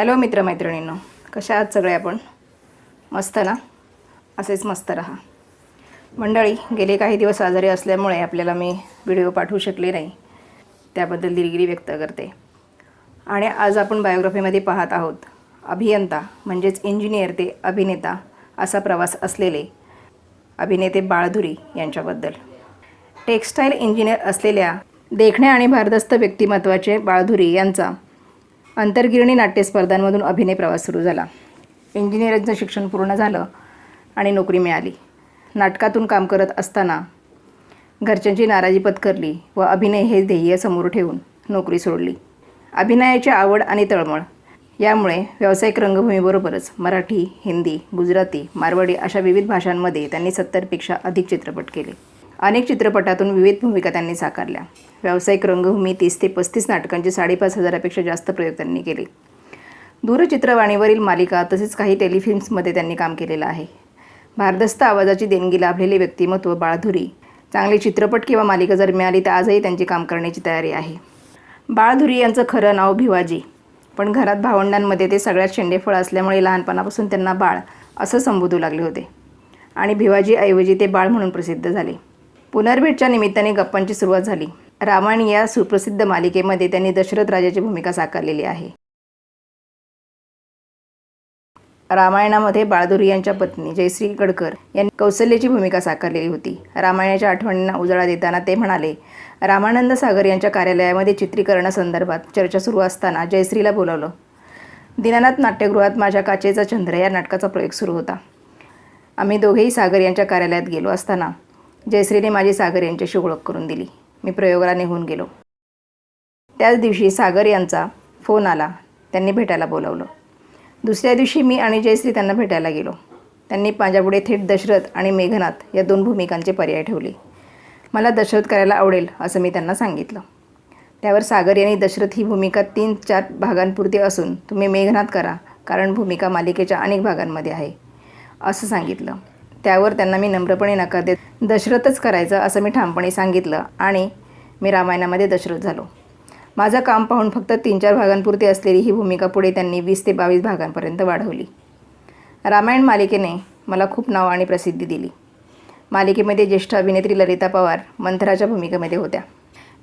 Hello मित्रमैत्रिणींनो कशा आहात सगळे आपण? मस्त ना? असेच मस्त राहा. मंडळी गेले काही दिवस आजारी असल्यामुळे आपल्याला मी व्हिडिओ पाठवू शकले नाही. त्याबद्दल दिलगिरी व्यक्त करते. आणि आज आपण बायोग्राफीमध्ये पाहत आहोत. अभियंता म्हणजेच इंजिनियर ते अभिनेता असा प्रवास असलेले अभिनेते बाळधुरी यांच्याबद्दल. टेक्स्टाईल इंजिनियर असलेल्या देखण्या आणि भारदस्त व्यक्तिमत्वाचे बाळधुरी यांचा अंतर्गिरणी नाट्यस्पर्धांमधून अभिनय प्रवास सुरू झाला. इंजिनिअरिंगचं शिक्षण पूर्ण झालं आणि नोकरी मिळाली. नाटकातून काम करत असताना घरच्यांची नाराजी पत्करली व अभिनय हे ध्येय समोर ठेवून नोकरी सोडली. अभिनयाची आवड आणि तळमळ यामुळे व्यावसायिक रंगभूमीबरोबरच मराठी हिंदी गुजराती मारवाडी अशा विविध भाषांमध्ये त्यांनी सत्तरपेक्षा अधिक चित्रपट केले. अनेक चित्रपटातून विविध भूमिका त्यांनी साकारल्या. व्यावसायिक रंगभूमी तीस ते पस्तीस नाटकांचे साडेपाच हजारापेक्षा जास्त प्रयोग त्यांनी केले. दूरचित्रवाणीवरील मालिका तसेच काही टेलिफिल्म्समध्ये त्यांनी काम केलेलं आहे. भारदस्त आवाजाची देणगी लाभलेले व्यक्तिमत्व बाळधुरी. चांगले चित्रपट किंवा मालिका जर मिळाली तर आजही त्यांची काम करण्याची तयारी आहे. बाळधुरी यांचं खरं नाव भिवाजी. पण घरात भावंडांमध्ये ते सगळ्यात शेंडेफळ असल्यामुळे लहानपणापासून त्यांना बाळ असं संबोधू लागले होते. आणि भिवाजीऐवजी ते बाळ म्हणून प्रसिद्ध झाले. पुनर्भेटच्या निमित्ताने गप्पांची सुरुवात झाली. रामायण या सुप्रसिद्ध मालिकेमध्ये त्यांनी दशरथ राजाची भूमिका साकारलेली आहे. रामायणामध्ये बाळदुरी यांच्या पत्नी जयश्री गडकर यांनी कौशल्याची भूमिका साकारलेली होती. रामायणाच्या आठवणींना उजाळा देताना ते म्हणाले रामानंद सागर यांच्या कार्यालयामध्ये चित्रीकरणासंदर्भात चर्चा सुरू असताना जयश्रीला बोलावलं. दीनानाथ नाट्यगृहात माझ्या काचेचा चंद्र या नाटकाचा प्रयोग सुरू होता. आम्ही दोघेही सागर यांच्या कार्यालयात गेलो असताना जयश्रीने माझी सागर यांच्याशी ओळख करून दिली. मी प्रयोगाला निघून गेलो. त्याच दिवशी सागर यांचा फोन आला. त्यांनी भेटायला बोलावलं. दुसऱ्या दिवशी मी आणि जयश्री त्यांना भेटायला गेलो. त्यांनी माझ्यापुढे थेट दशरथ आणि मेघनाथ या दोन भूमिकांचे पर्याय ठेवले. मला दशरथ करायला आवडेल असं मी त्यांना सांगितलं. त्यावर सागर यांनी दशरथ ही भूमिका तीन चार भागांपुरती असून तुम्ही मेघनाथ करा कारण भूमिका मालिकेच्या अनेक भागांमध्ये आहे असं सांगितलं. त्यावर त्यांना मी नम्रपणे नकार देत दशरथच करायचं असं मी ठामपणे सांगितलं आणि मी रामायणामध्ये दशरथ झालो. माझं काम पाहून फक्त तीन चार भागांपुरती असलेली ही भूमिका पुढे त्यांनी वीस ते बावीस भागांपर्यंत वाढवली. रामायण मालिकेने मला खूप नाव आणि प्रसिद्धी दिली. मालिकेमध्ये ज्येष्ठ अभिनेत्री ललिता पवार मंथराच्या भूमिकेमध्ये होत्या.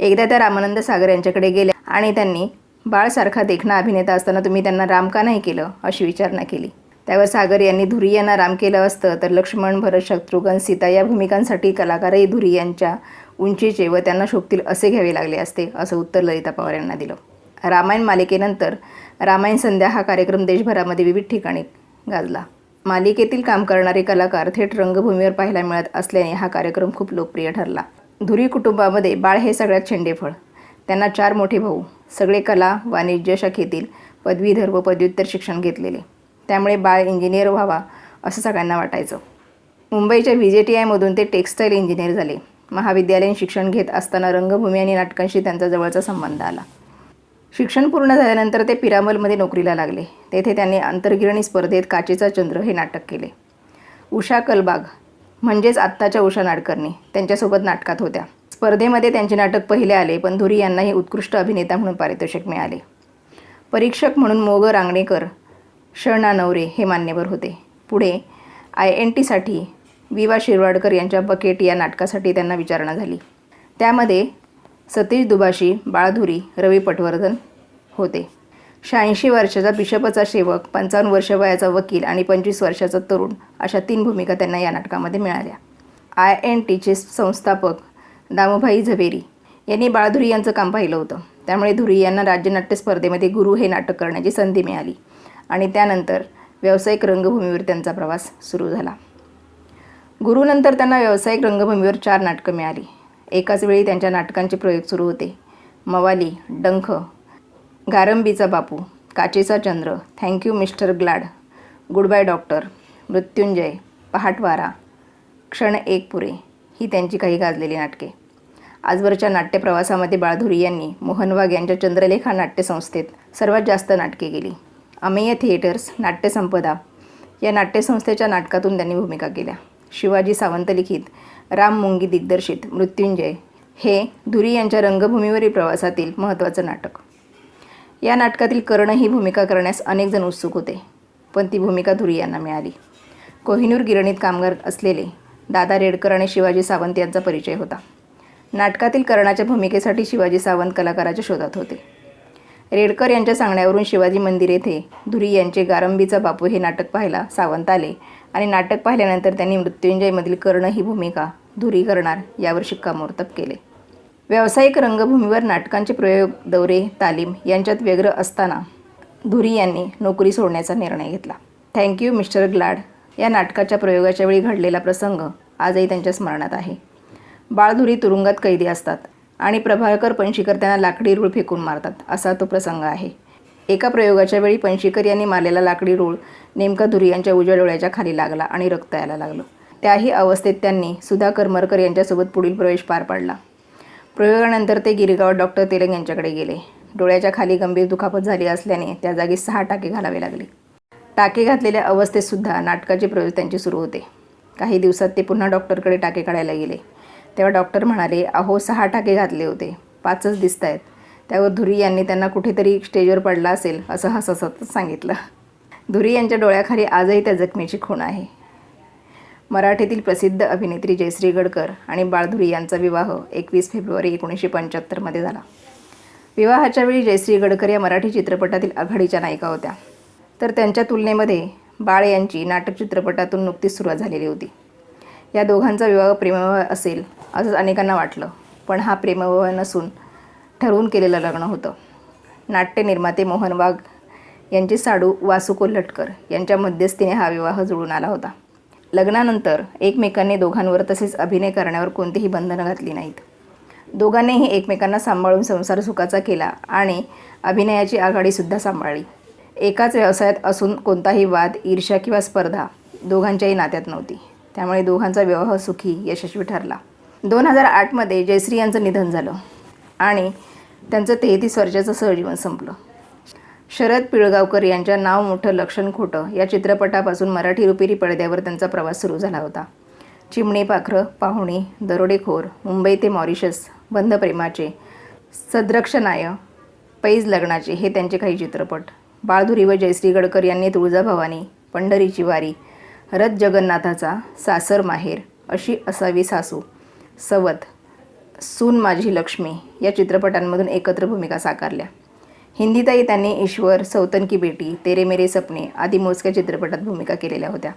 एकदा त्या रामानंद सागर यांच्याकडे गेल्या आणि त्यांनी बाळसारखा देखणा अभिनेता असताना तुम्ही त्यांना राम का नाही केलं अशी विचारणा केली. त्यावर सागर यांनी धुरी यांना राम केलं असतं. तर लक्ष्मण भरत शत्रुघ्न सीता या भूमिकांसाठी कलाकारही धुरी यांच्या उंचीचे व त्यांना शोभतील असे घ्यावे लागले असते असं उत्तर ललिता पवार यांना दिलं. रामायण मालिकेनंतर रामायण संध्या हा कार्यक्रम देशभरामध्ये विविध ठिकाणी गाजला. मालिकेतील काम करणारे कलाकार थेट रंगभूमीवर पाहायला मिळत असल्याने हा कार्यक्रम खूप लोकप्रिय ठरला. धुरी कुटुंबामध्ये बाळ हे सगळ्यात शेंडेफळ त्यांना चार मोठे भाऊ सगळे कला वाणिज्य शाखेतील पदवीधर व पदव्युत्तर शिक्षण घेतलेले. त्यामुळे बाळ इंजिनियर व्हावा असं सगळ्यांना वाटायचं. मुंबईच्या व्ही जे टी आयमधून ते टेक्स्टाईल इंजिनियर झाले. महाविद्यालयीन शिक्षण घेत असताना रंगभूमी आणि नाटकांशी त्यांचा जवळचा संबंध आला. शिक्षण पूर्ण झाल्यानंतर ते पिरामलमध्ये नोकरीला लागले. तेथे त्यांनी अंतर्गिरणी स्पर्धेत काचेचा चंद्र हे नाटक केले. उषा कलबाग म्हणजेच आत्ताच्या उषा नाडकर्णी त्यांच्यासोबत नाटकात होत्या. स्पर्धेमध्ये त्यांचे नाटक पहिले आले पण धुरी यांनाही उत्कृष्ट अभिनेता म्हणून पारितोषिक मिळाले. परीक्षक म्हणून मोग रांगणेकर शरणा नवरे हे मान्यवर होते. पुढे आय एन टीसाठी विवा शिरवाडकर यांच्या बकेट या नाटकासाठी त्यांना विचारणा झाली. त्यामध्ये सतीश दुभाषी बाळधुरी रवी पटवर्धन होते. शहाऐंशी वर्षाचा बिशपचा सेवक पंचावन्न वर्ष वयाचा वकील आणि पंचवीस वर्षाचा तरुण अशा तीन भूमिका त्यांना या नाटकामध्ये मिळाल्या. आय एन टीचे संस्थापक दामोभाई झवेरी यांनी बाळधुरी यांचं काम पाहिलं होतं. त्यामुळे धुरी यांना राज्यनाट्य स्पर्धेमध्ये गुरु हे नाटक करण्याची संधी मिळाली. आणि त्यानंतर व्यावसायिक रंगभूमीवर त्यांचा प्रवास सुरू झाला. गुरुनंतर त्यांना व्यावसायिक रंगभूमीवर चार नाटकं मिळाली. एकाच वेळी त्यांच्या नाटकांचे प्रयोग सुरू होते. मवाली डंख गारंबीचा बापू काचेचा चंद्र thank you mister Glad goodbye doctor Mrityunjay पहाटवारा क्षण एक पुरे ही त्यांची काही गाजलेली नाटके. आजवरच्या नाट्यप्रवासामध्ये बाळधुरी यांनी मोहन वाघ यांच्या चंद्रलेखा नाट्यसंस्थेत सर्वात जास्त नाटके केली. अमेय थिएटर्स नाट्यसंपदा या नाट्यसंस्थेच्या नाटकातून त्यांनी भूमिका केल्या. शिवाजी सावंत लिखित राम मुंगी दिग्दर्शित मृत्युंजय हे धुरी यांच्या रंगभूमीवरील प्रवासातील महत्त्वाचं नाटक. या नाटकातील कर्ण ही भूमिका करण्यास अनेक जण उत्सुक होते पण ती भूमिका धुरी यांना मिळाली. कोहिनूर गिरणीत कामगार असलेले दादा रेडकर आणि शिवाजी सावंत यांचा परिचय होता. नाटकातील कर्णाच्या भूमिकेसाठी शिवाजी सावंत कलाकाराच्या शोधात होते. रेडकर यांच्या सांगण्यावरून शिवाजी मंदिर येथे धुरी यांचे गारंबीचा बापू हे नाटक पाहायला सावंत आले आणि नाटक पाहिल्यानंतर त्यांनी मृत्युंजयमधील कर्ण ही भूमिका धुरी करणार यावर शिक्कामोर्तब केले. व्यावसायिक रंगभूमीवर नाटकांचे प्रयोग दौरे तालीम यांच्यात व्यग्र असताना धुरी यांनी नोकरी सोडण्याचा निर्णय घेतला. Thank you mister Glad. या नाटकाच्या प्रयोगाच्या वेळी घडलेला प्रसंग आजही त्यांच्या स्मरणात आहे. बाळधुरी तुरुंगात कैदी असतात. आणि प्रभाकर पंशीकर त्यांना लाकडी रूळ फेकून मारतात असा तो प्रसंग आहे. एका प्रयोगाच्या वेळी पंशीकर यांनी मारलेला लाकडी रूळ नेमका धुरी यांच्या उजव्या डोळ्याच्या खाली लागला आणि रक्त यायला लागलं. त्याही अवस्थेत त्यांनी सुधा करमरकर यांच्यासोबत पुढील प्रवेश पार पाडला. प्रयोगानंतर ते गिरगाव डॉक्टर तेलंग यांच्याकडे गेले. डोळ्याच्या खाली गंभीर दुखापत झाली असल्याने त्या जागी सहा टाके घालावे लागले. टाके घातलेल्या अवस्थेतसुद्धा नाटकाचे प्रयोग त्यांचे सुरू होते. काही दिवसात ते पुन्हा डॉक्टरकडे टाके काढायला गेले. तेव्हा डॉक्टर म्हणाले अहो सहा टाके घातले होते. पाचच दिसत आहेत त्यावर धुरी यांनी त्यांना कुठेतरी स्टेजवर पडला असेल असं हसत सांगितलं. धुरी यांच्या डोळ्याखाली आजही त्या जखमेची खूण आहे. मराठीतील प्रसिद्ध अभिनेत्री जयश्री गडकर आणि बाळधुरी यांचा विवाह एकवीस फेब्रुवारी एकोणीसशे पंच्याहत्तरमध्ये झाला. विवाहाच्या वेळी जयश्री गडकर या मराठी चित्रपटातील आघाडीच्या नायिका होत्या. तर त्यांच्या तुलनेमध्ये बाळ यांची नाटक चित्रपटातून नुकतीच सुरुवात झालेली होती. या दोघांचा विवाह प्रेमविवाह असेल असंच अनेकांना वाटलं. पण हा प्रेमविवाह नसून ठरवून केलेलं लग्न होतं. नाट्य निर्माते मोहन वाघ यांचे साडू वासू कोल्हटकर यांच्या मध्यस्थीने हा विवाह जुळून आला होता. लग्नानंतर एकमेकांनी दोघांवर तसेच अभिनय करण्यावर कोणतीही बंधनं घातली नाहीत. दोघांनीही एकमेकांना सांभाळून संसार सुखाचा केला आणि अभिनयाची आघाडीसुद्धा सांभाळली. एकाच व्यवसायात असून कोणताही वाद ईर्ष्या किंवा स्पर्धा दोघांच्याही नात्यात नव्हती. त्यामुळे दोघांचा विवाह सुखी यशस्वी ठरला. दोन हजार आठमध्ये जयश्री यांचं निधन झालं आणि त्यांचं तेहतीस वर्षाचं सहजीवन संपलं. शरद पिळगावकर यांच्या नाव मोठं लक्षण खोटं या चित्रपटापासून मराठी रुपेरी पडद्यावर त्यांचा प्रवास सुरू झाला होता. चिमणी पाखरं पाहुणी दरोडेखोर मुंबई ते मॉरिशस बंद प्रेमाचे सद्रक्षनाय पैज लग्नाचे हे त्यांचे काही चित्रपट. बाळधुरी व जयश्री गडकर यांनी तुळजाभवानी पंढरीची वारी रथ जगन्नाथाचा सासर माहेर अशी असावी सासू सवत सून माझी लक्ष्मी या चित्रपटांमधून एकत्र भूमिका साकारल्या. हिंदीतही त्यांनी ईश्वर सौतन की बेटी तेरे मेरे सपने आदी मोजक्या चित्रपटात भूमिका केलेल्या होत्या.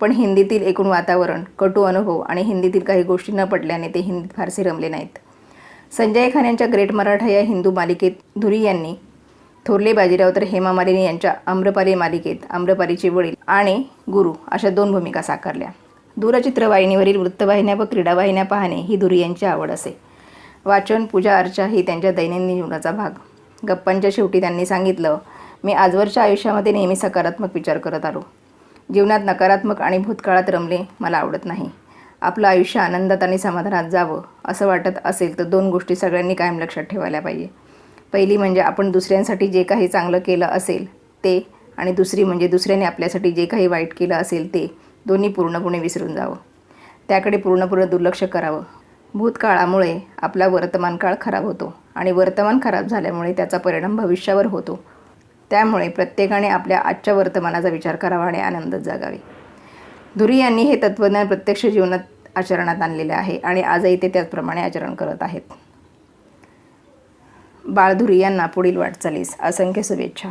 पण हिंदीतील एकूण वातावरण कटू अनुभव आणि हिंदीतील काही गोष्टी न पटल्याने ते हिंदीत फारसे रमले नाहीत. संजय खान यांच्या ग्रेट मराठा या हिंदू मालिकेत धुरी यांनी थोरले बाजीराव तर हेमा मालिनी यांच्या आम्रपाली मालिकेत आम्रपालीचे वडील आणि गुरु अशा दोन भूमिका साकारल्या. दूरचित्रवाहिनीवरील वृत्तवाहिन्या व क्रीडावाहिन्या पाहणे ही धुरी यांची आवड असे. वाचन पूजा अर्चा ही त्यांच्या दैनंदिन जीवनाचा भाग. गप्पांच्या शेवटी त्यांनी सांगितलं मी आजवरच्या आयुष्यामध्ये नेहमी सकारात्मक विचार करत आलो. जीवनात नकारात्मक आणि भूतकाळात रमले मला आवडत नाही. आपलं आयुष्य आनंदात आणि समाधानात जावं असं वाटत असेल तर दोन गोष्टी सगळ्यांनी कायम लक्षात ठेवायला पाहिजे. पहिली म्हणजे आपण दुसऱ्यांसाठी जे काही चांगलं केलं असेल ते आणि दुसरी म्हणजे दुसऱ्याने आपल्यासाठी जे काही वाईट केलं असेल ते दोन्ही पूर्णपणे विसरून जावं. त्याकडे पूर्णपूर्ण दुर्लक्ष करावं. भूतकाळामुळे आपला वर्तमान काळ खराब होतो आणि वर्तमान खराब झाल्यामुळे त्याचा परिणाम भविष्यावर होतो. त्यामुळे प्रत्येकाने आपल्या आजच्या वर्तमानाचा विचार करावा आणि आनंदात जागावे. धुरी यांनी हे तत्त्वज्ञान प्रत्यक्ष जीवनात आचरणात आणलेले आहे आणि आजही ते त्याचप्रमाणे आचरण करत आहेत. बाळधुरी यांना पुढील वाटचालीस. असंख्य शुभेच्छा.